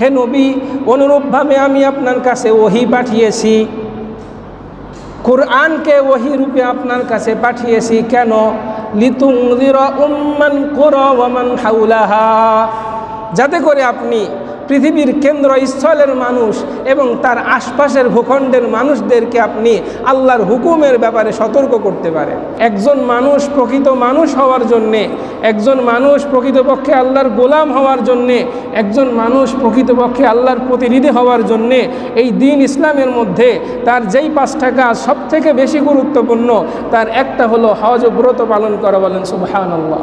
হে নবী, অনুরূপভাবে আমি আপনার কাছে ওহি পাঠিয়েছি। কোরআনকে ওহি রূপে আপনার কাছে পাঠিয়েছি কেন? লিতুং যাতে করে আপনি পৃথিবীর কেন্দ্রস্থলের মানুষ এবং তার আশপাশের ভূখণ্ডের মানুষদেরকে আপনি আল্লাহর হুকুমের ব্যাপারে সতর্ক করতে পারেন। একজন মানুষ প্রকৃত মানুষ হওয়ার জন্যে, একজন মানুষ প্রকৃতপক্ষে আল্লাহর গোলাম হওয়ার জন্যে, একজন মানুষ প্রকৃতপক্ষে আল্লাহর প্রতিনিধি হওয়ার জন্যে এই দিন ইসলামের মধ্যে তার যেই পাঁচটা কাজ সব থেকে বেশি গুরুত্বপূর্ণ, তার একটা হলো হজ ব্রত পালন করা বলেন সুবাহান আল্লাহ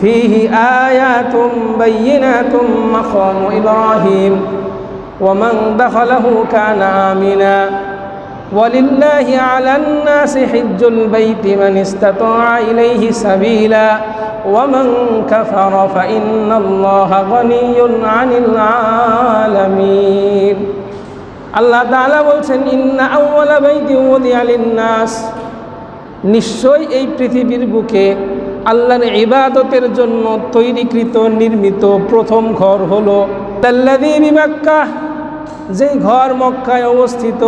فيه آيات بينات مقام إبراهيم ومن دخله كان آمنا ولله على الناس حج البيت من استطاع إليه سبيلا ومن كفر فإن الله غني عن العالمين আল্লাহ তাআলা বলছেন ইন্না আউওয়ালা বাইতি উদিয়া লিন-নাস নিশ্চয়ই এই পৃথিবীর বুকে আল্লাহর ইবাদতের জন্য তৈরিকৃত, নির্মিত প্রথম ঘর হল তাল্লাদি বিমাক্কা। যেই ঘর মক্কায় অবস্থিত,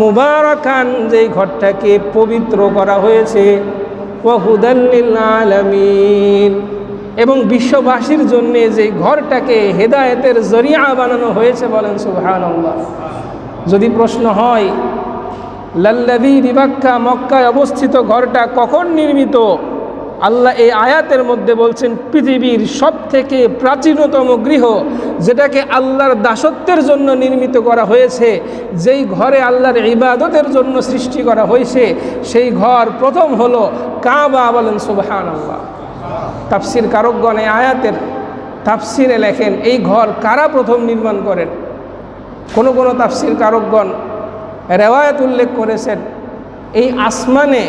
মুবারকান যেই ঘরটাকে পবিত্র করা হয়েছে আলামিন এবং বিশ্ববাসীর জন্যে যে ঘরটাকে হেদায়েতের জরিয়া বানানো হয়েছে বলেন সুবহানাল্লাহ। যদি প্রশ্ন হয় লাল্লাদি বিবাক্কা মক্কায় অবস্থিত ঘরটা কখন নির্মিত? আল্লাহ এই আয়াতের মধ্যে বলছেন, পৃথিবীর সব থেকে প্রাচীনতম গৃহ যেটাকে আল্লাহর দাসত্বের জন্য নির্মিত করা হয়েছে, যেই ঘরে আল্লাহর ইবাদতের জন্য সৃষ্টি করা হয়েছে, সেই ঘর প্রথম হলো কাবা বলেন সুবহান আল্লাহ তাফসির কারকগণ এই আয়াতের তাফসিরে লেখেন, এই ঘর কারা প্রথম নির্মাণ করেন? কোনো কোনো তাফসির কারকগণ রেওয়ায়ত উল্লেখ করেছেন, এই আসমানে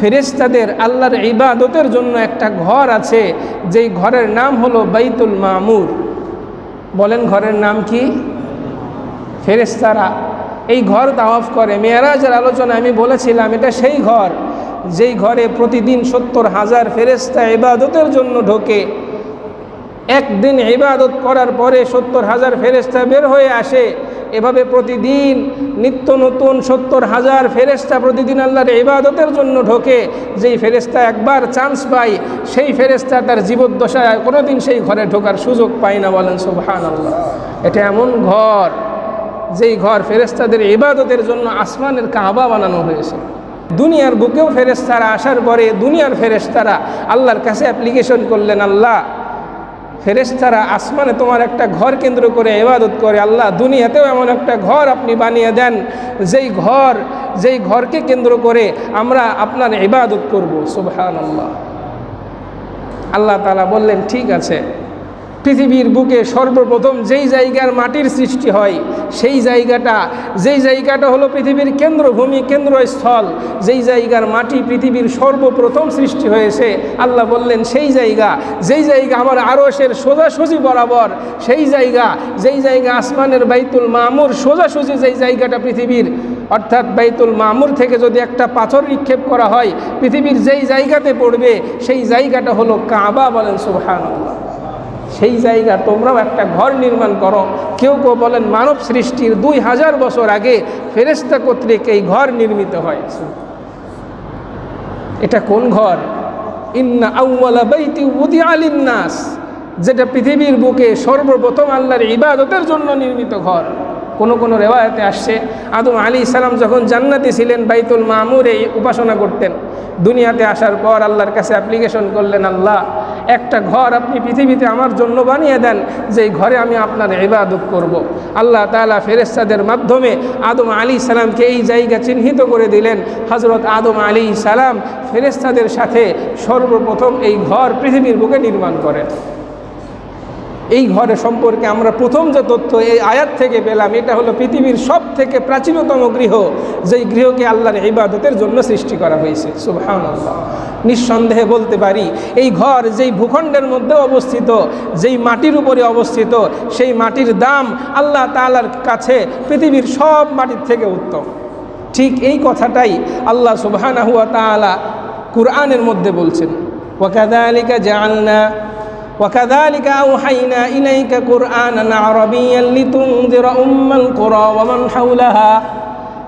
ফেরেস্তাদের আল্লাহর ইবাদতের জন্য একটা ঘর আছে, যেই ঘরের নাম হলো বাইতুল মামুর। বলেন ঘরের নাম কি? ফেরেস্তারা এই ঘর দাওয়াফ করে। মেয়ারাজের আলোচনা আমি বলেছিলাম, এটা সেই ঘর, যেই ঘরে প্রতিদিন সত্তর হাজার ফেরেস্তা ইবাদতের জন্য ঢোকে। একদিন ইবাদত করার পরে সত্তর হাজার ফেরেস্তা বের হয়ে আসে। এভাবে প্রতিদিন নিত্য নতুন সত্তর হাজার ফেরেস্তা প্রতিদিন আল্লাহর ইবাদতের জন্য ঢোকে। যেই ফেরেস্তা একবার চান্স পায়, সেই ফেরেস্তা তার জীবদ্দশায় কোনোদিন সেই ঘরে ঢোকার সুযোগ পায় না বলেন সুবহান আল্লাহ এটা এমন ঘর, যেই ঘর ফেরেস্তাদের ইবাদতের জন্য আসমানের কাবা বানানো হয়েছে। দুনিয়ার বুকেও ফেরেস্তারা আসার পরে দুনিয়ার ফেরেস্তারা আল্লাহর কাছে অ্যাপ্লিকেশন করলেন, আল্লাহ ফেরেস্তারা আসমানে তোমার একটা ঘর কেন্দ্র করে এবাদত করে। আল্লাহ দুনিয়াতেও এমন একটা ঘর আপনি বানিয়ে দেন, যেই ঘর, যেই ঘরকে কেন্দ্র করে আমরা আপনার ইবাদত করব। সুবহান আল্লাহ আল্লাহ তালা বললেন, ঠিক আছে পৃথিবীর বুকে সর্বপ্রথম যেই জায়গার মাটির সৃষ্টি হয়, সেই জায়গাটা, যেই জায়গাটা হলো পৃথিবীর কেন্দ্রভূমি, কেন্দ্রস্থল, যেই জায়গার মাটি পৃথিবীর সর্বপ্রথম সৃষ্টি হয়েছে, আল্লাহ বললেন, সেই জায়গা, যেই জায়গা আমার আরসের সোজাসুজি বরাবর, সেই জায়গা, যেই জায়গা আসমানের বাইতুল মামুর সোজাসুজি, যেই জায়গাটা পৃথিবীর, অর্থাৎ বাইতুল মামুর থেকে যদি একটা পাথর নিক্ষেপ করা হয়, পৃথিবীর যেই জায়গাতে পড়বে, সেই জায়গাটা হলো কাবা বলেন সুবহান সেই জায়গা তোমরাও একটা ঘর নির্মাণ করো। কেউ কেউ বলেন মানব সৃষ্টির দুই হাজার বছর আগে ফেরেস্তা কর্তৃক এই ঘর নির্মিত হয়েছে এটা কোন ঘর? ইন্না আউ্লা বাইতি উদি আলিন্নাস যেটা পৃথিবীর বুকে সর্বপ্রথম আল্লাহর ইবাদতের জন্য নির্মিত ঘর। কোনো কোনো রেওয়ায়তে আসছে, আদম আলী ইসালাম যখন জান্নাতি ছিলেন, বাইতুল মামুরে উপাসনা করতেন। দুনিয়াতে আসার পর আল্লাহর কাছে অ্যাপ্লিকেশন করলেন আল্লাহ একটা ঘর আপনি পৃথিবীতে আমার জন্য বানিয়ে দেন যে ঘরে আমি আপনার ইবাদত করব। আল্লাহ তালা ফেরেস্তাদের মাধ্যমে আদম আলী সালামকে এই জায়গা চিহ্নিত করে দিলেন হজরত আদম আলী সালাম ফেরেস্তাদের সাথে সর্বপ্রথম এই ঘর পৃথিবীর বুকে নির্মাণ করেন এই ঘরে সম্পর্কে আমরা প্রথম যে তথ্য এই আয়াত থেকে পেলাম, এটা হলো পৃথিবীর সব থেকে প্রাচীনতম গৃহ, যেই গৃহকে আল্লাহর ইবাদতের জন্য সৃষ্টি করা হয়েছে। সুবহান নিঃসন্দেহে বলতে পারি, এই ঘর যেই ভূখণ্ডের মধ্যে অবস্থিত, যেই মাটির উপরে অবস্থিত, সেই মাটির দাম আল্লাহ তালার কাছে পৃথিবীর সব মাটির থেকে উত্তম। ঠিক এই কথাটাই আল্লাহ সুবহানাহু ওয়া তাআলা কুরআনের মধ্যে বলছেন। ওয়াকাদালিকা জাআলনা وكذلك أوحينا إليك قرآنا عربيا لتنذر أم القرى ومن حولها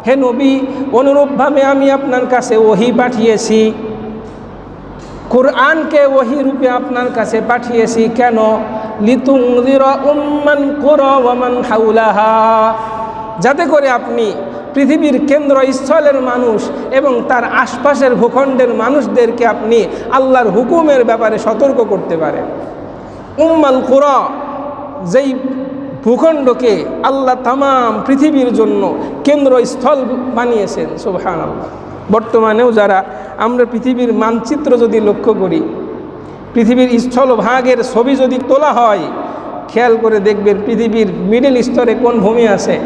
হে নবী অনুরূপভাবে আমি আপনার কাছে ওহি পাঠিয়েছি কোরআনকে ওহি রূপে আপনার কাছে পাঠিয়েছি কেন লিতুংদির উম্মান কুর ওয়ামান হাউলাহা যাতে করে আপনি পৃথিবীর কেন্দ্রস্থলের মানুষ এবং তার আশপাশের ভূখণ্ডের মানুষদেরকে আপনি আল্লাহর হুকুমের ব্যাপারে সতর্ক করতে পারেন উম্মাল কুরা, যেই ভূখণ্ডকে আল্লাহ তামাম পৃথিবীর জন্য কেন্দ্রস্থল বানিয়েছেন সুবহান আল্লাহ বর্তমানেও যারা, আমরা পৃথিবীর মানচিত্র যদি লক্ষ্য করি, পৃথিবীর স্থলভাগের ছবি যদি তোলা হয়, খেয়াল করে দেখবেন পৃথিবীর মিডল স্তরে কোন ভূমি আছে?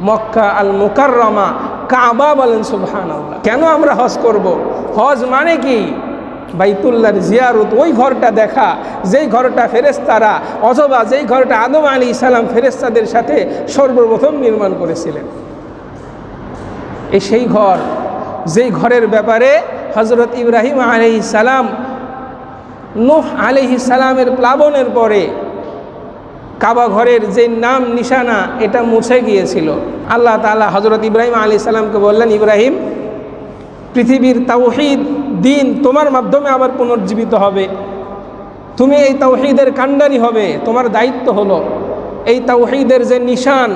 মক্কা আল মুকাররমা কাবা বলেন সুবহান আল্লাহ কেন আমরা হজ করব? হজ মানে কি? বাইতুল্লার জিয়ারত ওই ঘরটা দেখা, যেই ঘরটা ফেরেস্তারা অথবা যেই ঘরটা আদম আলী ইসালাম ফেরেস্তাদের সাথে সর্বপ্রথম নির্মাণ করেছিলেন। এই সেই ঘর, যেই ঘরের ব্যাপারে হজরত ইব্রাহিম আলি সালাম, নুহ আলিহি সালামের প্লাবনের পরে কাবা ঘরের যে নাম নিশানা, এটা মুছে গিয়েছিল। আল্লাহ তালা হজরত ইব্রাহিম আলী সালামকে বললেন, ইব্রাহিম, পৃথিবীর তাওহিদ দিন তোমার মাধ্যমে আবার পুনর্জীবিত হবে তুমি এই তাওহিদের কাণ্ডারি হবে তোমার দায়িত্ব হলো এই তাওহিদের যে নিশান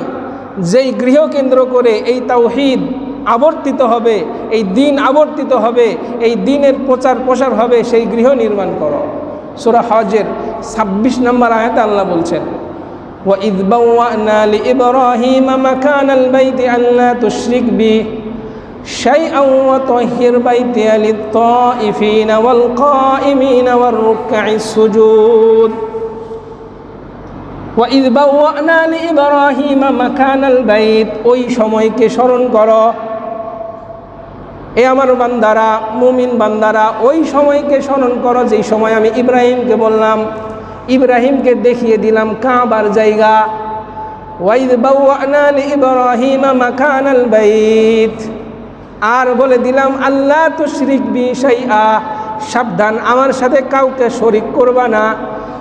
যেই গৃহ কেন্দ্র করে এই তাওহিদ আবর্তিত হবে এই দিন আবর্তিত হবে এই দিনের প্রচার প্রসার হবে সেই গৃহ নির্মাণ করো সুরা হজের ছাব্বিশ নম্বর আয়াতে আল্লাহ বলছেন وإذ بوأنا لإبراهيم مكان البيت ألا تشرك بي شيئا وطهر بيتي للطائفين والقائمين والركع السجود وإذ بوأنا لإبراهيم مكان البيت ওই সময়কে স্মরণ করো এ আমার বান্দারা মুমিন বান্দারা ওই সময়কে স্মরণ করো যেই সময় আমি ইব্রাহিমকে বললাম ইব্রাহিমকে দেখিয়ে দিলাম কাবার জায়গা ওয়াইদ বাউআনা লিইব্রাহিমা মাকানাল বাইত আর বলে দিলাম আল্লাহ তো শিরিক বি শাইআ। সাবধান, আমার সাথে কাউকে শরিক করবা না।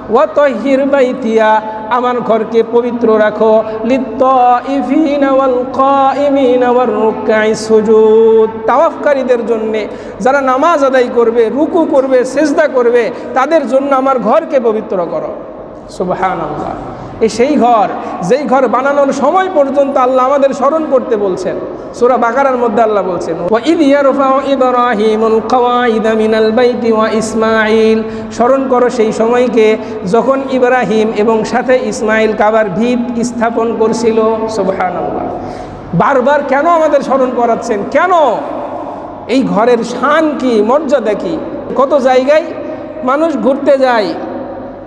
ও তহির বাইতিয়া, আমার ঘরকে পবিত্র রাখো। তাওয়াফকারীদের জন্যে, যারা নামাজ আদায় করবে, রুকু করবে, সেজদা করবে, তাদের জন্য আমার ঘরকে পবিত্র করো। সুবহান আল্লাহ এই সেই ঘর, যেই ঘর বানানোর সময় পর্যন্ত আল্লাহ আমাদের স্মরণ করতে বলছেন। সুরা বাকারার মধ্যে আল্লাহ বলছেন ইসমাঈল। স্মরণ করো সেই সময়কে যখন ইব্রাহিম এবং সাথে ইসমাইল কাবার ভিত স্থাপন করছিল। সুবহানাল্লাহ। বারবার কেন আমাদের স্মরণ করাচ্ছেন? কেন? এই ঘরের শান কি, মর্যাদা কি? কত জায়গায় মানুষ ঘুরতে যায়,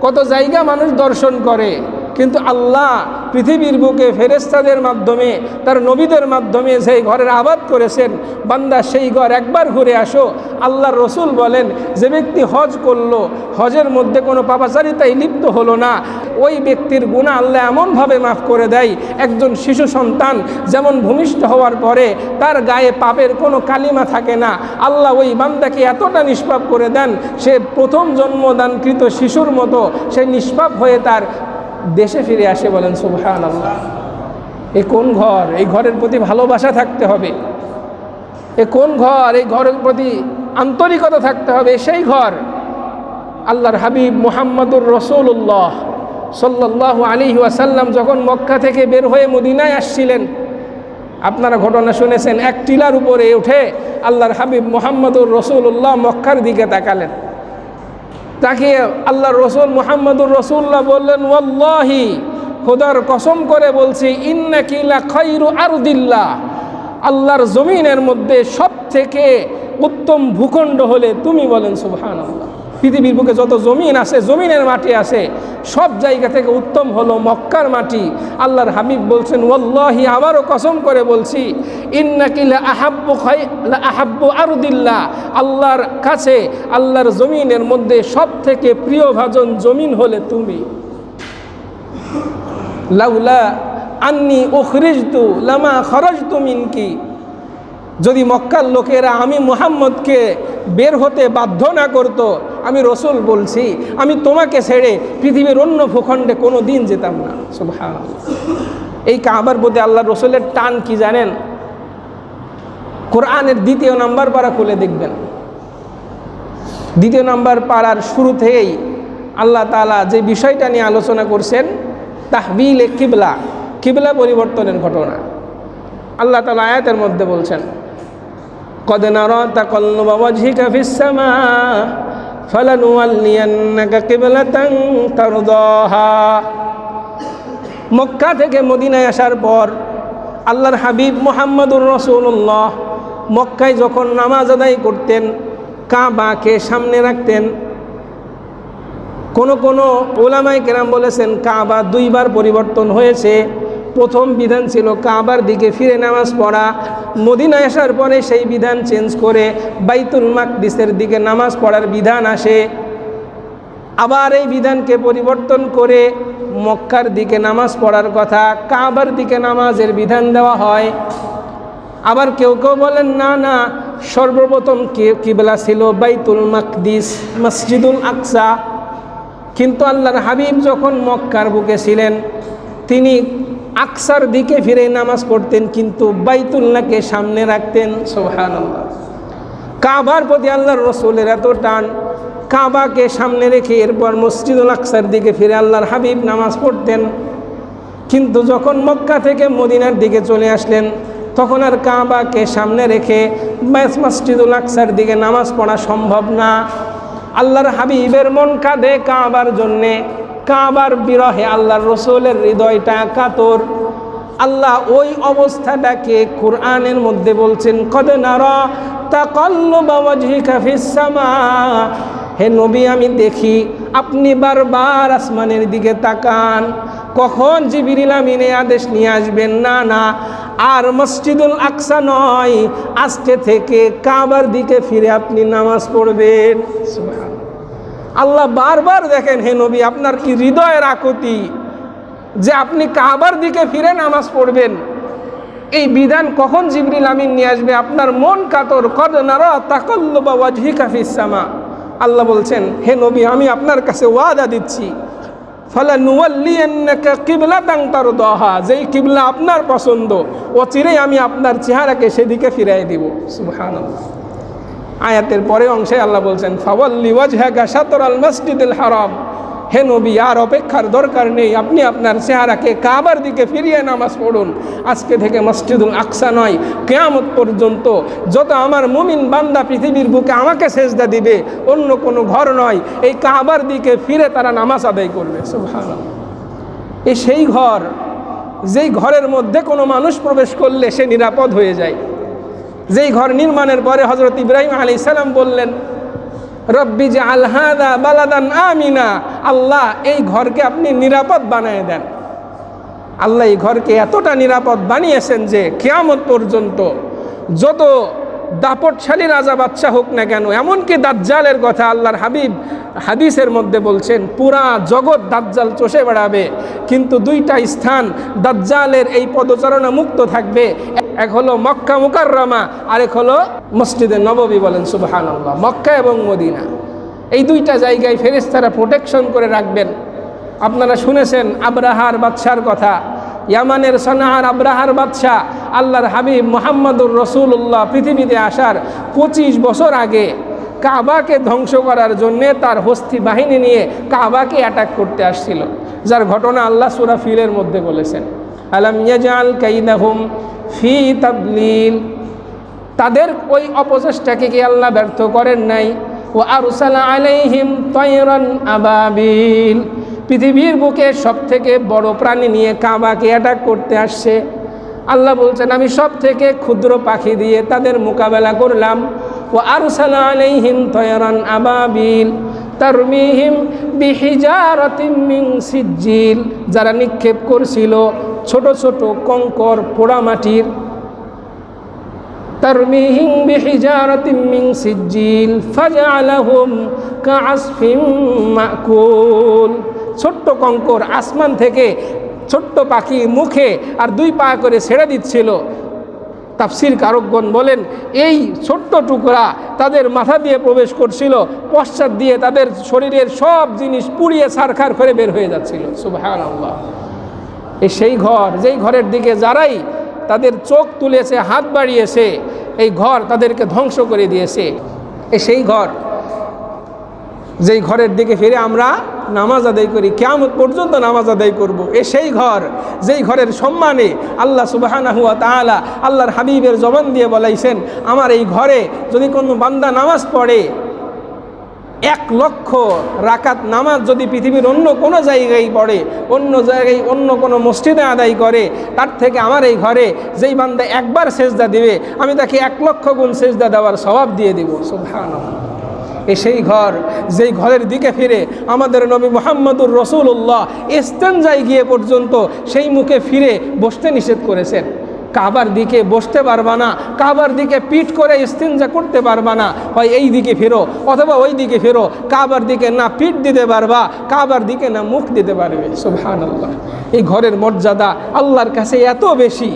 কত জায়গা মানুষ দর্শন করে কিন্তু আল্লাহ পৃথিবীর বুকে ফেরেস্তাদের মাধ্যমে, তার নবীদের মাধ্যমে সেই ঘরের আবাদ করেছেন, বান্দা সেই ঘর একবার ঘুরে আসো। আল্লাহর রসুল বলেন, যে ব্যক্তি হজ করল, হজের মধ্যে কোনো পাপাচারিতায় লিপ্ত হলো না, ওই ব্যক্তির গুণা আল্লাহ এমনভাবে মাফ করে দেয়, একজন শিশু সন্তান যেমন ভূমিষ্ঠ হওয়ার পরে তার গায়ে পাপের কোনো কালিমা থাকে না, আল্লাহ ওই বান্দাকে এতটা নিষ্পাপ করে দেন, সে প্রথম জন্মদানকৃত শিশুর মতো, সে নিষ্পাপ হয়ে তার দেশে ফিরে আসে বলেন সুবহান আল্লাহ এ কোন ঘর? এই ঘরের প্রতি ভালোবাসা থাকতে হবে। এ কোন ঘর? এই ঘরের প্রতি আন্তরিকতা থাকতে হবে। সেই ঘর। আল্লাহর হাবিব মোহাম্মদুর রসুল্লাহ সাল্লাহ আলী ওয়াসাল্লাম যখন মক্কা থেকে বের হয়ে মদিনায় আসছিলেন, আপনারা ঘটনা শুনেছেন, এক টিলার উপরে উঠে আল্লাহর হাবিব মোহাম্মদুর রসুল্লাহ মক্কার দিকে তাকালেন। তাকে আল্লাহ রসুল মোহাম্মদুর রসুল্লাহ বললেন, ওয়াল্লাহি, খোদার কসম করে বলছি ইন্নাকিলা খৈরু আরুদিল্লা আল্লাহর জমিনের মধ্যে সব থেকে উত্তম ভূখণ্ড হলে তুমি বলেন সুবহান আল্লাহ পৃথিবীর বুকে যত জমিন আছে, জমিনের মাটি আছে, সব জায়গা থেকে উত্তম হলো মক্কার মাটি। আল্লাহর হাবিব বলছেন ওল্লাহি আবারও কসম করে বলছি ইন্নাকিলা আহাব্বু খাই আহাব্বু আরুদিল্লা আল্লাহর কাছে, আল্লাহর জমিনের মধ্যে সব থেকে প্রিয় ভাজন জমিন হলে তুমি। লাউলা আন্নি উখরিজতু লামা খরজতু মিনকি। যদি মক্কার লোকেরা আমি মুহাম্মদকে বের হতে বাধ্য না করত আমি রসুল বলছি, আমি তোমাকে ছেড়ে পৃথিবীর অন্য ভূখণ্ডে কোনো দিন যেতাম না। সুভান এই কাবার প্রতি আল্লাহ রসুলের টান কি জানেন? কোরআনের দ্বিতীয় নাম্বার পাড়া খুলে দেখবেন। দ্বিতীয় নাম্বার পাড়ার শুরু থেকেই আল্লাহ তালা যে বিষয়টা নিয়ে আলোচনা করছেন, তাহবিল এ কিবলা কিবলা পরিবর্তনের ঘটনা। আল্লাহ তালা আয়াতের মধ্যে বলছেন কদনার তাকল্লবাবা ঝিকা ফিসামা মক্কা থেকে মদিনায় আসার পর আল্লাহর হাবিব মোহাম্মদুর রসুল্লাহ মক্কায় যখন নামাজ আদায় করতেন, কাবাকে সামনে রাখতেন, কোনো কোনো ওলামাই কেরাম বলেছেন, কাবা দুইবার পরিবর্তন হয়েছে। প্রথম বিধান ছিল কাবার দিকে ফিরে নামাজ পড়া। মদিনা আসার পরে সেই বিধান চেঞ্জ করে বাইতুল মাকদিসের দিকে নামাজ পড়ার বিধান আসে। আবার এই বিধানকে পরিবর্তন করে মক্কার দিকে নামাজ পড়ার কথা, কাবার দিকে নামাজের বিধান দেওয়া হয়। আবার কেউ কেউ বলেন, না না, সর্বপ্রথম কে, কিবলা ছিল বাইতুল মাকদিস, মসজিদুল আকসা। কিন্তু আল্লাহর হাবিব যখন মক্কার বুকে ছিলেন, তিনি আকসার দিকে ফিরে নামাজ পড়তেন, কিন্তু বাইতুল্লাহকে সামনে রাখতেন সোহান কাবার প্রতি আল্লাহর রসুলের এত টান, কাবাকে সামনে রেখে এরপর মসজিদুল আকসার দিকে ফিরে আল্লাহর হাবিব নামাজ পড়তেন। কিন্তু যখন মক্কা থেকে মদিনার দিকে চলে আসলেন, তখন আর কাবাকে সামনে রেখে ব্যাস মসজিদুল আকসার দিকে নামাজ পড়া সম্ভব না। আল্লাহর হাবিবের মন কাঁদে কাবার জন্যে। কাবার বিরহে আল্লাহর রসুলের হৃদয়টা কাতর। আল্লাহ ওই অবস্থাটাকে কোরআনের মধ্যে বলছেন, কদ নারা হে নবী, আমি দেখি আপনি বারবার আসমানের দিকে তাকান। কখন জিবিরিল আমিনে আদেশ নিয়ে আসবেন? না না। আর মসজিদুল আকসা নয়, আজকে থেকে কাবার দিকে ফিরে আপনি নামাজ পড়বেন। আল্লাহ বারবার দেখেন, হে নবী, আপনার কি হৃদয়ের আকুতি? যে আপনি কাবার দিকে ফিরে নামাজ পড়বেন। এই বিধান কখন জিবরিল আমিন নিয়ে আসবে? আপনার মন কাতর, কদ নারা তাকল্ল বা ওয়াজহি কাফিসামা আল্লাহ বলছেন, হে নবী, আমি আপনার কাছে ওয়াদা দিচ্ছি, ফলে নুয়াল্লিয়ান্নাকা কিবলাতাং তারদাহা। যেই কিবলা আপনার পছন্দ ও অচিরেই আমি আপনার চেহারাকে সেদিকে ফিরাই দিব। সুবহানাল্লাহ। আয়াতের পরে অংশে আল্লাহ বলছেন হারাম। হে নবী, আর অপেক্ষার দরকার নেই, আপনি আপনার চেহারাকে কাবার দিকে ফিরিয়ে নামাজ পড়ুন। আজকে থেকে মসজিদুল আকসা নয়, কেয়ামত পর্যন্ত যত আমার মুমিন বান্দা পৃথিবীর বুকে আমাকে সেজদা দিবে, অন্য কোনো ঘর নয়। এই কাবার দিকে ফিরে তারা নামাজ আদায় করবে। সুবহানাল্লাহ। এই সেই ঘর, যেই ঘরের মধ্যে কোনো মানুষ প্রবেশ করলে সে নিরাপদ হয়ে যায়। যেই ঘর নির্মাণের পরে হজরত ইব্রাহিম আলী সালাম বললেন, রব্বি যে আলহাদা বালাদান আমিনা, আল্লাহ, এই ঘরকে আপনি নিরাপদ বানিয়ে দেন। আল্লাহ এই ঘরকে এতটা নিরাপদ বানিয়েছেন যে কেয়ামত পর্যন্ত যত দাপটশালী রাজা বাচ্চা হোক না কেন, এমনকি দাজ্জালের কথা আল্লাহর হাবিব হাদিসের মধ্যে বলছেন, পুরা জগৎ দাজ্জাল চষে বেড়াবে, কিন্তু দুইটা স্থান দাজ্জালের এই পদচারণা মুক্ত থাকবে। এক হলো মক্কা মুকাররমা, আরেক হলো মসজিদে নববী বলেন সুবহান আল্লাহ মক্কা এবং মদিনা। এই দুইটা জায়গায় ফেরেস্তারা প্রোটেকশন করে রাখবেন। আপনারা শুনেছেন আব্রাহার বাদশার কথা, ইয়ামানের সনাহার আব্রাহার বাদশাহ, আল্লাহর হাবিব মোহাম্মদুর রসুল্লাহ পৃথিবীতে আসার পঁচিশ বছর আগে কাবাকে ধ্বংস করার জন্যে তার হস্তি বাহিনী নিয়ে কাবাকে অ্যাটাক করতে আসছিল, যার ঘটনা আল্লাহ সুরা ফিলের মধ্যে বলেছেন। আলাম ইয়াজাল কাইদাহুম ফি তাবলিল। তাদের ওই অপচেষ্টাকে কি আল্লাহ ব্যর্থ করেন নাই? ও আরুসালা আলাইহিম তয়রন আবাবিল। পৃথিবীর বুকে সব থেকে বড় প্রাণী নিয়ে কাবাকে অ্যাটাক করতে আসছে। আল্লাহ বলছেন, আমি সব থেকে ক্ষুদ্র পাখি দিয়ে তাদের মোকাবেলা করলাম। ও আরুসালা আলাইহিম তয়রন আবাবিল। তারমিহিম বিহিজারাতিম সিজ্জিল। যারা নিক্ষেপ করছিল ছোট ছোট কঙ্কর পোড়ামাটির ترميهم بحجارة من سجيل فجعلهم كعصف مأكول ছোট্ট কঙ্কর আসমান থেকে ছোট্ট পাখি মুখে আর দুই পা করে ছেড়ে দিচ্ছিল তাফসির কারকগণ বলেন এই ছোট্ট টুকরা তাদের মাথা দিয়ে প্রবেশ করছিল পশ্চাৎ দিয়ে তাদের শরীরের সব জিনিস পুড়িয়ে সারখার করে বের হয়ে যাচ্ছিল সুবহান আল্লাহ এই সেই ঘর, যেই ঘরের দিকে যারাই তাদের চোখ তুলেছে, হাত বাড়িয়েছে, এই ঘর তাদেরকে ধ্বংস করে দিয়েছে এ সেই ঘর, যেই ঘরের দিকে ফিরে আমরা নামাজ আদায় করি কেমন পর্যন্ত নামাজ আদায় করব। এ সেই ঘর, যেই ঘরের সম্মানে আল্লাহ সুবাহানা হুয়া তালা আল্লাহর হাবিবের জবান দিয়ে বলাইছেন, আমার এই ঘরে যদি কোনো বান্দা নামাজ পড়ে এক লক্ষ রাকাত নামাজ যদি পৃথিবীর অন্য কোনো জায়গায় পড়ে, অন্য জায়গায় অন্য কোনো মসজিদে আদায় করে, তার থেকে আমার এই ঘরে যেই বান্দা একবার সেজদা দিবে, আমি তাকে এক লক্ষ গুণ সেজদা দেওয়ার স্বভাব দিয়ে দিব। সুবহানাল্লাহ। এই সেই ঘর, যেই ঘরের দিকে ফিরে আমাদের নবী মোহাম্মদুর রসুল্লাহ ইস্তেঞ্জাই গিয়ে পর্যন্ত সেই মুখে ফিরে বসতে নিষেধ করেছেন। কাবার দিকে বসতে পারবা না, কাবার দিকে পিঠ করে ইস্তিনজা করতে পারবা না, হয় এই দিকে ফেরো অথবা ওই দিকে ফেরো, কাবার দিকে না পিঠ দিতে পারবা, কাবার দিকে না মুখ দিতে পারবে সুবহান আল্লাহ এই ঘরের মর্যাদা আল্লাহর কাছে এত বেশি।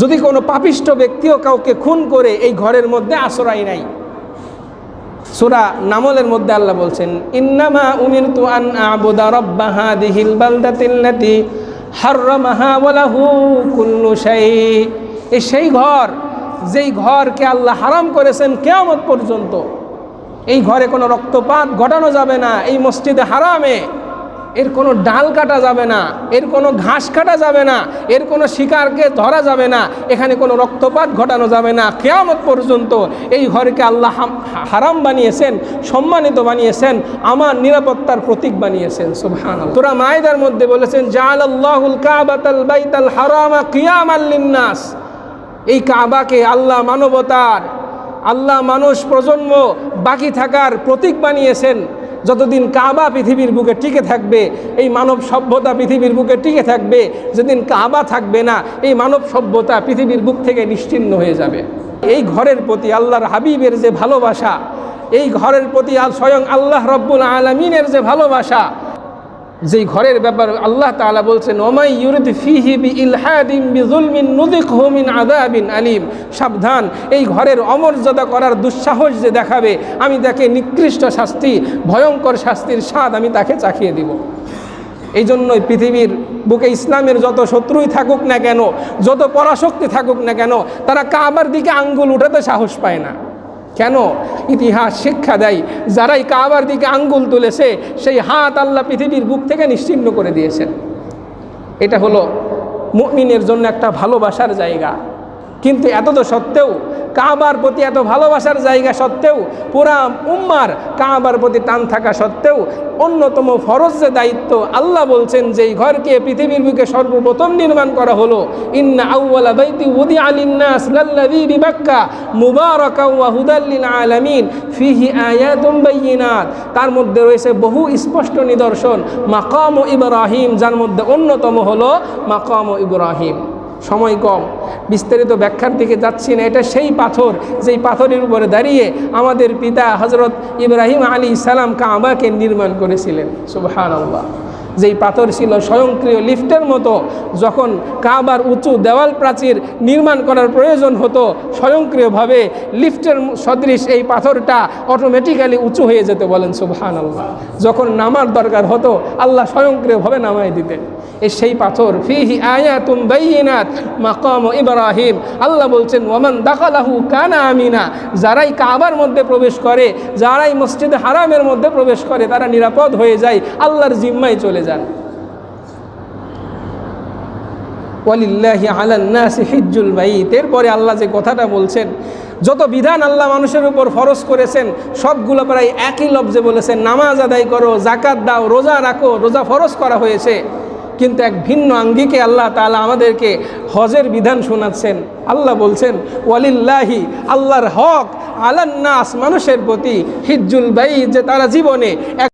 যদি কোনো পাপিষ্ট ব্যক্তিও কাউকে খুন করে এই ঘরের মধ্যে আশ্রয় নাই সুরা নামলের মধ্যে আল্লাহ বলছেন, ইন্নামা উমির তু আন আবুদা রব্বাহা দিহিল বালদাতিল্লাতি কুল্লু এই সেই ঘর, যেই ঘরকে আল্লাহ হারাম করেছেন কেয়ামত পর্যন্ত। এই ঘরে কোনো রক্তপাত ঘটানো যাবে না, এই মসজিদে হারামে। এর কোনো ডাল কাটা যাবে না, এর কোনো ঘাস কাটা যাবে না, এর কোনো শিকারকে ধরা যাবে না, এখানে কোনো রক্তপাত ঘটানো যাবে না। কেয়ামত পর্যন্ত এই ঘরকে আল্লাহ হারাম বানিয়েছেন, সম্মানিত বানিয়েছেন, আমার নিরাপত্তার প্রতীক বানিয়েছেন সুবহান তোরা মায়েদার মধ্যে বলেছেন জাল আল্লাহুল কাবাতাল বাইতাল হারামা কিয়াম আল্লিন্নাস এই কাবাকে আল্লাহ মানবতার, আল্লাহ মানুষ প্রজন্ম বাকি থাকার প্রতীক বানিয়েছেন। যতদিন কাবা পৃথিবীর বুকে টিকে থাকবে, এই মানব সভ্যতা পৃথিবীর বুকে টিকে থাকবে, যেদিন কাবা থাকবে না, এই মানব সভ্যতা পৃথিবীর বুক থেকে নিশ্চিন্ন হয়ে যাবে। এই ঘরের প্রতি আল্লাহর হাবিবের যে ভালোবাসা, এই ঘরের প্রতি স্বয়ং আল্লাহ রব্বুল আলমিনের যে ভালোবাসা যেই ঘরের ব্যাপার আল্লাহ তাআলা বলছেন, ওমাই ইলহাদিম মিন আযাবিন আলিম। সাবধান, এই ঘরের অমর্যাদা করার দুঃসাহস যে দেখাবে, আমি তাকে নিকৃষ্ট শাস্তি, ভয়ঙ্কর শাস্তির স্বাদ আমি তাকে চাখিয়ে দিব। এই জন্যই পৃথিবীর বুকে ইসলামের যত শত্রুই থাকুক না কেন, যত পরাশক্তি থাকুক না কেন, তারা কাবার দিকে আঙ্গুল উঠাতে সাহস পায় না। কেন? ইতিহাস শিক্ষা দেয়, যারাই কাবার দিকে আঙ্গুল তুলেছে, সেই হাত আল্লাহ পৃথিবীর বুক থেকে নিশ্চিহ্ন করে দিয়েছেন। এটা হলো মুমিনের জন্য একটা ভালোবাসার জায়গা। কিন্তু এত তো সত্ত্বেও কাবার প্রতি এত ভালোবাসার জায়গা সত্ত্বেও পুরা উম্মার কাবার প্রতি টান থাকা সত্ত্বেও অন্যতম ফরজ যে দায়িত্ব আল্লাহ বলছেন যে এই ঘরকে পৃথিবীর বুকে সর্বপ্রথম নির্মাণ করা হলো। ইন্না আউওয়ালা বাইতি উদি আলিন্নাস লাল্লাযী বিবাক্কা ফিহি আয়াতুম তার মধ্যে রয়েছে বহু স্পষ্ট নিদর্শন। মাকাম ইব্রাহিম, যার মধ্যে অন্যতম হলো মাকাম ইব্রাহিম। সময় কম। বিস্তারিত ব্যাখ্যার দিকে যাচ্ছি না। এটা সেই পাথর, যেই পাথরের উপরে দাঁড়িয়ে আমাদের পিতা হজরত ইব্রাহিম আলী সালাম কাবাকে নির্মাণ করেছিলেন। সুবাহ আল্লাহ যেই পাথর ছিল স্বয়ংক্রিয় লিফটের মতো, যখন কাবার উঁচু দেওয়াল প্রাচীর নির্মাণ করার প্রয়োজন হতো, স্বয়ংক্রিয়ভাবে লিফটের সদৃশ এই পাথরটা অটোমেটিক্যালি উঁচু হয়ে যেতে বলেন সুবহান আল্লাহ যখন নামার দরকার হতো, আল্লাহ স্বয়ংক্রিয়ভাবে নামায় দিতেন। এই সেই পাথর, ফিহি আয়াতুম বাইয়িনাত, মাকাম ইব্রাহিম। আল্লাহ বলছেন ওমান দাখালাহু কানা আমিনা। যারাই কাবার মধ্যে প্রবেশ করে, যারাই মসজিদে হারামের মধ্যে প্রবেশ করে, তারা নিরাপদ হয়ে যায়, আল্লাহর জিম্মায় চলে যান। ওয়ালিল্লাহি আলান্নাসি হিজ্জুল বাইত এরপরে আল্লাহ যে কথাটা বলছেন, যত বিধান আল্লাহ মানুষের উপর ফরজ করেছেন, সবগুলো প্রায় একই লফজে বলেছেন, নামাজ আদায় করো জাকাত দাও, রোজা রাখো, রোজা ফরজ করা হয়েছে। কিন্তু এক ভিন্ন আঙ্গিকে আল্লাহ তালা আমাদেরকে হজের বিধান শোনাচ্ছেন। আল্লাহ বলছেন, ওয়ালিল্লাহি, আল্লাহর হক আলান্নাস মানুষের প্রতি হিজ্জুল বাই যে তারা জীবনে এক